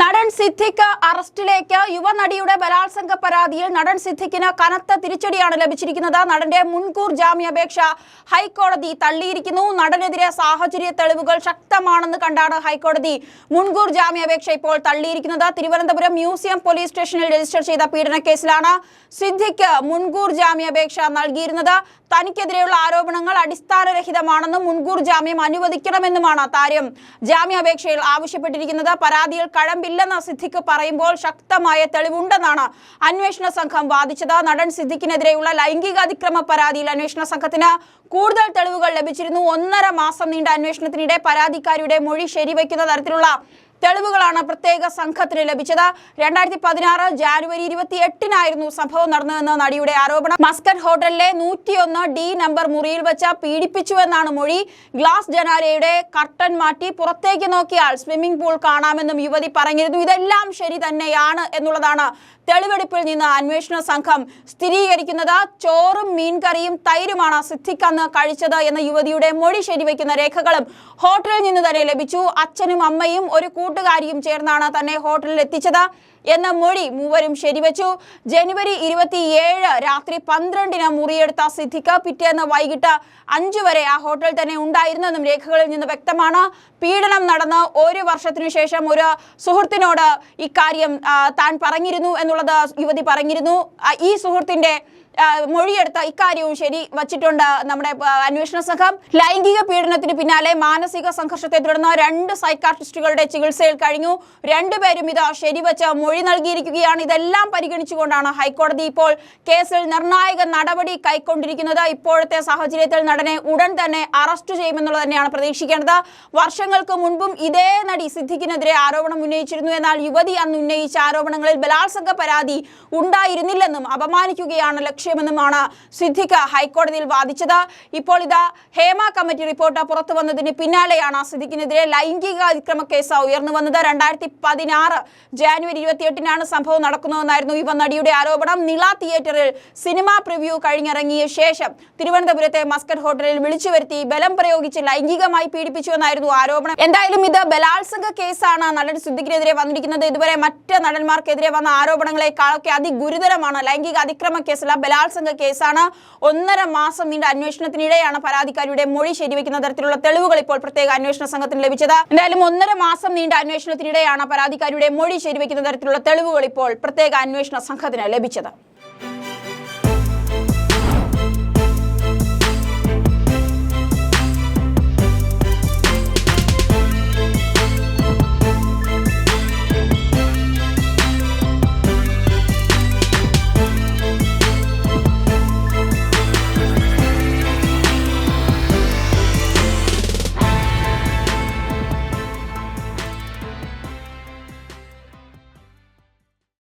നടൻ സിദ്ദിഖ് അറസ്റ്റിലേക്ക് യുവനടിയുടെ ബലാത്സംഗ പരാതിയിൽ നടൻ സിദ്ദിഖിന് കനത്ത തിരിച്ചടിയാണ് ലഭിച്ചിരിക്കുന്നത്. നടന്റെ മുൻകൂർ ജാമ്യാപേക്ഷ ഹൈക്കോടതി തള്ളിയിരിക്കുന്നു. നടനെതിരെ സാഹചര്യ തെളിവുകൾ ശക്തമാണെന്ന് കണ്ടാണ് ഹൈക്കോടതി മുൻകൂർ ജാമ്യാപേക്ഷ ഇപ്പോൾ തള്ളിയിരിക്കുന്നത്. തിരുവനന്തപുരം മ്യൂസിയം പോലീസ് സ്റ്റേഷനിൽ രജിസ്റ്റർ ചെയ്ത പീഡന കേസിലാണ് സിദ്ദിഖ് മുൻകൂർ ജാമ്യാപേക്ഷ നൽകിയിരുന്നത്. തനിക്കെതിരെയുള്ള ആരോപണങ്ങൾ അടിസ്ഥാനരഹിതമാണെന്നും മുൻകൂർ ജാമ്യം അനുവദിക്കണമെന്നുമാണ് താരം ജാമ്യാപേക്ഷയിൽ ആവശ്യപ്പെട്ടിരിക്കുന്നത് പരാതിയിൽ കഴമ്പില്ലെന്ന സിദ്ധിക്ക് പറയുമ്പോൾ ശക്തമായ തെളിവുണ്ടെന്നാണ് അന്വേഷണ സംഘം വാദിച്ചത്. നടൻ സിദ്ദിഖിനെതിരെയുള്ള ലൈംഗികാതിക്രമ പരാതിയിൽ അന്വേഷണ സംഘത്തിന് കൂടുതൽ തെളിവുകൾ ലഭിച്ചിരുന്നു. ഒന്നര മാസം നീണ്ട അന്വേഷണത്തിനിടെ പരാതിക്കാരിയുടെ മൊഴി ശരിവയ്ക്കുന്ന തരത്തിലുള്ള തെളിവുകളാണ് പ്രത്യേക സംഘത്തിന് ലഭിച്ചത്. രണ്ടായിരത്തി പതിനാറ് ജാനുവരി ഇരുപത്തി എട്ടിനായിരുന്നു സംഭവം നടന്നതെന്ന് നടിയുടെ ആരോപണം. മസ്കറ്റ് ഹോട്ടലിലെ നൂറ്റിയൊന്ന് ഡി നമ്പർ മുറിയിൽ വെച്ച് പീഡിപ്പിച്ചുവെന്നാണ് മൊഴി. ഗ്ലാസ് ജനാലയുടെ കർട്ടൻ മാറ്റി പുറത്തേക്ക് നോക്കിയാൽ സ്വിമ്മിംഗ് പൂൾ കാണാമെന്നും യുവതി പറഞ്ഞിരുന്നു. ഇതെല്ലാം ശരി തന്നെയാണ് എന്നുള്ളതാണ് തെളിവെടുപ്പിൽ നിന്ന് അന്വേഷണ സംഘം സ്ഥിരീകരിക്കുന്നത്. ചോറും മീൻകറിയും തൈരുമാണ് സിദ്ധിക്കന്ന് കഴിച്ചത് എന്ന യുവതിയുടെ മൊഴി ശരിവയ്ക്കുന്ന രേഖകളും ഹോട്ടലിൽ നിന്ന് തന്നെ ലഭിച്ചു. അച്ഛനും അമ്മയും ഒരു കൂട്ടുകാരിയും ചേർന്നാണ് തന്നെ ഹോട്ടലിൽ എത്തിച്ചത്. എന്ന മൊഴി മൂവരും ശരിവച്ചു. ജനുവരി ഇരുപത്തിയേഴ് രാത്രി പന്ത്രണ്ടിന് മുറിയെടുത്ത സിദ്ദിഖ് പിറ്റേന്ന് വൈകിട്ട് അഞ്ചു വരെ ആ ഹോട്ടൽ തന്നെ ഉണ്ടായിരുന്നെന്നും രേഖകളിൽ നിന്ന് വ്യക്തമാണ്. പീഡനം നടന്ന് ഒരു വർഷത്തിനു ശേഷം ഒരു സുഹൃത്തിനോട് ഇക്കാര്യം താൻ പറഞ്ഞിരുന്നു എന്നുള്ളത് യുവതി പറഞ്ഞിരുന്നു. ഈ സുഹൃത്തിന്റെ മൊഴിയെടുത്ത ഇക്കാര്യവും ശരി വച്ചിട്ടുണ്ട് നമ്മുടെ അന്വേഷണ സംഘം. ലൈംഗിക പീഡനത്തിന് പിന്നാലെ മാനസിക സംഘർഷത്തെ തുടർന്ന് രണ്ട് സൈക്കാട്രിസ്റ്റുകളുടെ ചികിത്സയിൽ കഴിഞ്ഞു. രണ്ടുപേരും ഇത് ശരിവച്ച് മൊഴി നൽകിയിരിക്കുകയാണ്. ഇതെല്ലാം പരിഗണിച്ചുകൊണ്ടാണ് ഹൈക്കോടതി ഇപ്പോൾ കേസിൽ നിർണായക നടപടി കൈക്കൊണ്ടിരിക്കുന്നത്. ഇപ്പോഴത്തെ സാഹചര്യത്തിൽ നടനെ ഉടൻ തന്നെ അറസ്റ്റ് ചെയ്യുമെന്നുള്ളത് തന്നെയാണ് പ്രതീക്ഷിക്കേണ്ടത്. വർഷങ്ങൾക്ക് മുൻപും ഇതേ നടി സിദ്ദിഖിനെതിരെ ആരോപണം ഉന്നയിച്ചിരുന്നു. എന്നാൽ യുവതി അന്ന് ഉന്നയിച്ച ആരോപണങ്ങളിൽ ബലാത്സംഗ പരാതി ഉണ്ടായിരുന്നില്ലെന്നും അപമാനിക്കുകയാണ് ലക്ഷ്യമെന്നുമാണ് സിദ്ദിഖ് ഹൈക്കോടതിയിൽ വാദിച്ചത്. ഇപ്പോൾ ഇതാ ഹേമ കമ്മിറ്റി റിപ്പോർട്ട് പുറത്തു വന്നതിന് പിന്നാലെയാണ് സിദ്ദിഖിനെതിരെ ലൈംഗിക അതിക്രമ കേസ് ഉയർന്നു വന്നത്. രണ്ടായിരത്തി പതിനാറ് ജാനുവരി ഇരുപത്തിയെട്ടിനാണ് സംഭവം നടക്കുന്നതെന്നായിരുന്നു യുവ നടിയുടെ ആരോപണം. നിള തിയേറ്ററിൽ സിനിമാ പ്രിവ്യൂ കഴിഞ്ഞിറങ്ങിയ ശേഷം തിരുവനന്തപുരത്തെ മസ്കറ്റ് ഹോട്ടലിൽ വിളിച്ചു വരുത്തി ബലം പ്രയോഗിച്ച് ലൈംഗികമായി പീഡിപ്പിച്ചുവെന്നായിരുന്നു ആരോപണം. എന്തായാലും ഇത് ബലാത്സംഗ കേസാണ് നടൻ സിദ്ദിഖിനെതിരെ വന്നിരിക്കുന്നത്. ഇതുവരെ മറ്റ് നടന്മാർക്കെതിരെ വന്ന ആരോപണങ്ങളെക്കാളൊക്കെ അതിഗുരുതരമാണ്. ലൈംഗിക അതിക്രമ കേസല്ല ബലാത്സംഗ കേസാണ്. ഒന്നര മാസം നീണ്ട അന്വേഷണത്തിനിടെയാണ് പരാതിക്കാരിയുടെ മൊഴി ശരിവെക്കുന്ന തരത്തിലുള്ള തെളിവുകൾ ഇപ്പോൾ പ്രത്യേക അന്വേഷണ സംഘത്തിന് ലഭിച്ചത്. എന്തായാലും ഒന്നര മാസം നീണ്ട അന്വേഷണത്തിനിടെയാണ് പരാതിക്കാരിയുടെ മൊഴി ശരിവെക്കുന്ന തരത്തിലുള്ള തെളിവുകൾ ഇപ്പോൾ പ്രത്യേക അന്വേഷണ സംഘത്തിന് ലഭിച്ചത്.